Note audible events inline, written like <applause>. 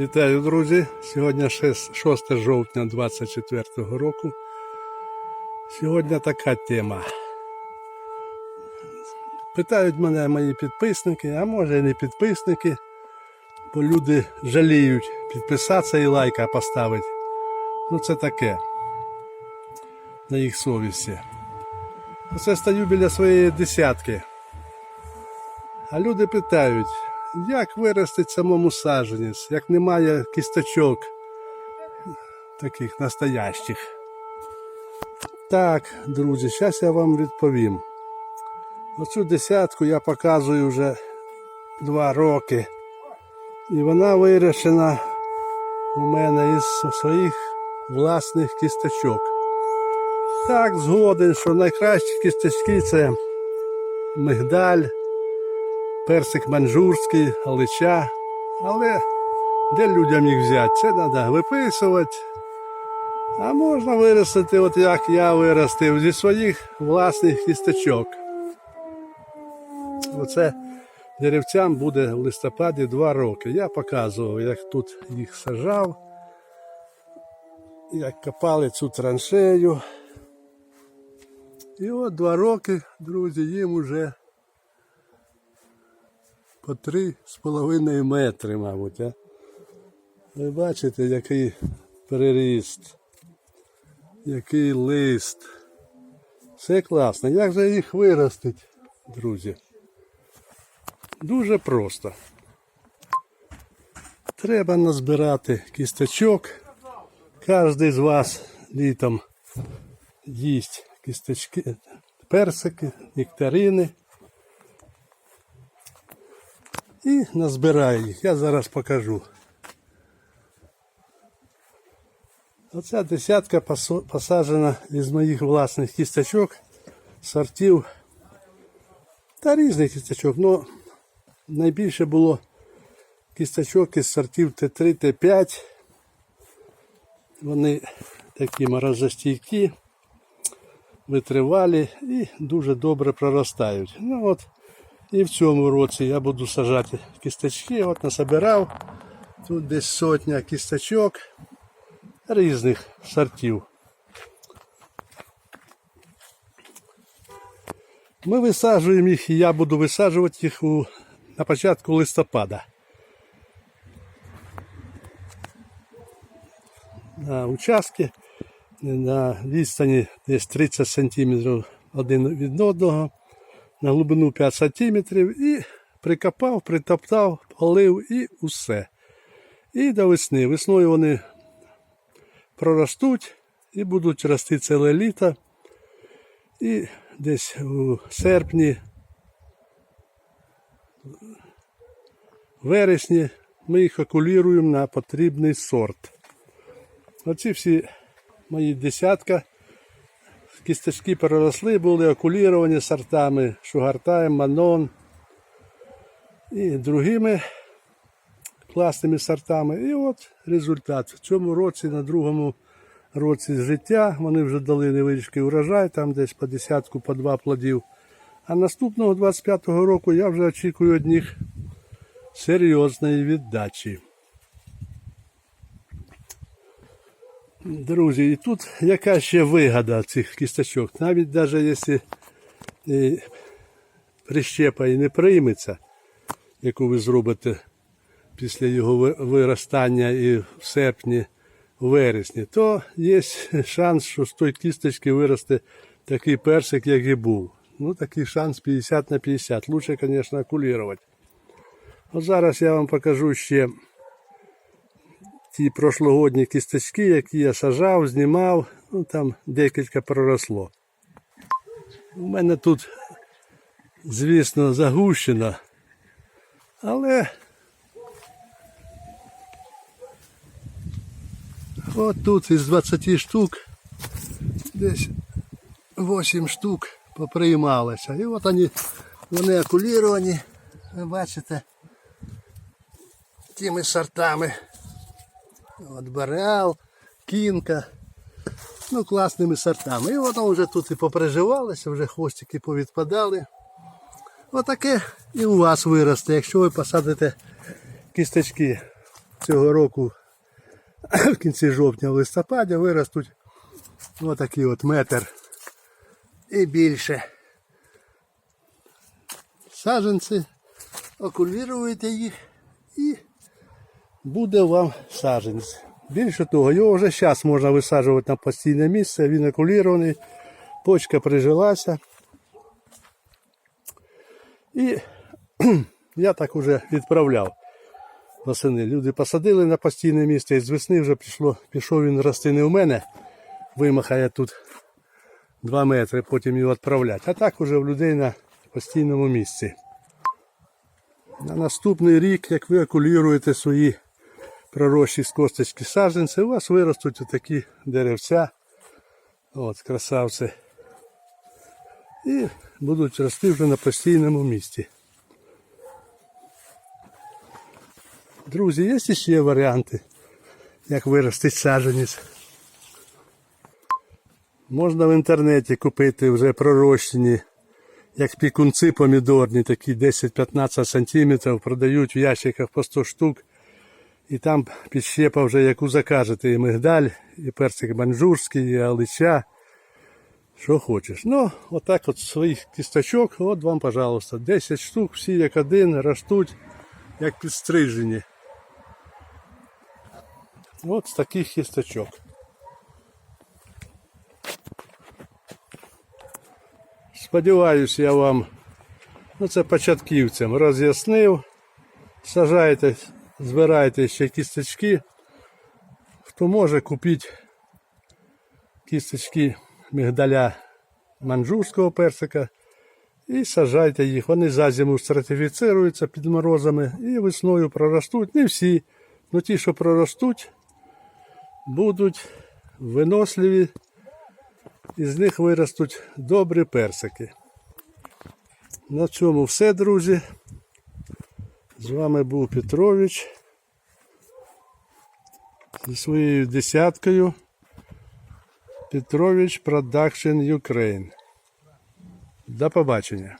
Вітаю, друзі! Сьогодні 6, 6 жовтня 24 року. Сьогодні така тема. Питають мене мої підписники, а може і не підписники, бо люди жаліють підписатися і лайка поставити. Ну це таке. На їх совісті. Оце стою біля своєї десятки. А люди питають, як виростить самому саджанець, як немає кісточок таких настоящих. Так, друзі, зараз я вам відповім. Оцю десятку я показую вже два роки. І вона вирощена у мене із своїх власних кісточок. Так, згоден, що найкращі кісточки це мигдаль, персик манжурський, галича. Але де людям їх взяти? Це треба виписувати. А можна виростити, от як я виростив, зі своїх власних кісточок. Оце деревцям буде в листопаді два роки. Я показував, як тут їх сажав, як копали цю траншею. І от два роки, друзі, їм уже по три з половиною метри, мабуть. А? Ви бачите, який переріст, який лист. Все класно. Як же їх виростить, друзі? Дуже просто. Треба назбирати кісточок. Кожен з вас літом їсть кісточки, персики, нектарини. І назбираю їх. Я зараз покажу. Оця десятка посаджена із моїх власних кісточок, сортів та різних кісточок. Ну, найбільше було кісточок із сортів Т3, Т5. Вони такі морозостійкі, витривалі і дуже добре проростають. Ну от і в цьому році я буду сажати кісточки. От насобирав. Тут десь сотня кісточок різних сортів. Ми висаджуємо їх, і я буду висаджувати їх у, на початку листопада. На участки на відстані десь 30 см один від одного, на глибину 5 см і прикопав, притоптав, полив і усе. І до весни. Весною вони проростуть і будуть рости ціле літо. І десь у серпні, вересні ми їх окуліруємо на потрібний сорт. Оці всі мої десятка кісточки переросли, були окуліровані сортами Шугартаєм, Манон і другими класними сортами. І от результат. В цьому році, на другому році життя, вони вже дали невеличкий урожай, там десь по десятку, по два плодів. А наступного 25-го року я вже очікую від них серйозної віддачі. Друзі, і тут яка ще вигода цих кісточок. Навіть навіть якщо е, прищепа і не прийметься, яку ви зробите після його виростання і в серпні, вересні, то є шанс, що з тої кісточки виросте такий персик, як і був. Ну, такий шанс 50 на 50. Лучше, звісно, окулірувати. От зараз я вам покажу ще ті прошлогодні кісточки, які я сажав, знімав, ну там декілька проросло. У мене тут, звісно, загущено, але от тут із 20 штук десь 8 штук поприймалися. І от вони, вони окуліровані, ви бачите, тими сортами. От Бореал, Кінка. Ну, класними сортами. І воно вже тут і поприживалося, вже хвостики повідпадали. Отаке і у вас виросте, якщо ви посадите кісточки цього року <coughs> в кінці жовтня, в листопаді виростуть отакий от метр і більше. Саженці, окуліруєте їх і буде вам саженець. Більше того, його вже зараз можна висаджувати на постійне місце, він окулірований, почка прижилася. І <clears throat> я так уже відправляв восени. Люди посадили на постійне місце і з весни вже пішло, пішов він рости не у мене, вимахає тут 2 метри, потім його відправляти. А так уже в людей на постійному місці. На наступний рік, як ви окуліруєте свої пророщі з косточки саджанці, у вас виростуть отакі деревця. От, красавці. І будуть рости вже на постійному місці. Друзі, є ще варіанти, як виростити саджанець. Можна в інтернеті купити вже пророщені, як пікунці помідорні, такі 10-15 см, продають в ящиках по 100 штук. І там підщепа вже яку закажете, і мигдаль, і персик манжурський, і алича. Що хочеш. Ну, отак от своїх кісточок, от вам, пожалуйста, 10 штук, всі як один, ростуть, як підстрижені. От з таких кісточок. Сподіваюсь, я вам, ну це початківцям, роз'яснив. Сажайте, збирайте ще кісточки. Хто може, купіть кісточки мигдаля манжурського персика і сажайте їх. Вони за зиму стратифіцируються під морозами і весною проростуть. Не всі, але ті, що проростуть, будуть виносливі. Із них виростуть добрі персики. На цьому все, друзі. З вами був Петрович зі своєю десяткою Петрович Production Ukraine. До побачення.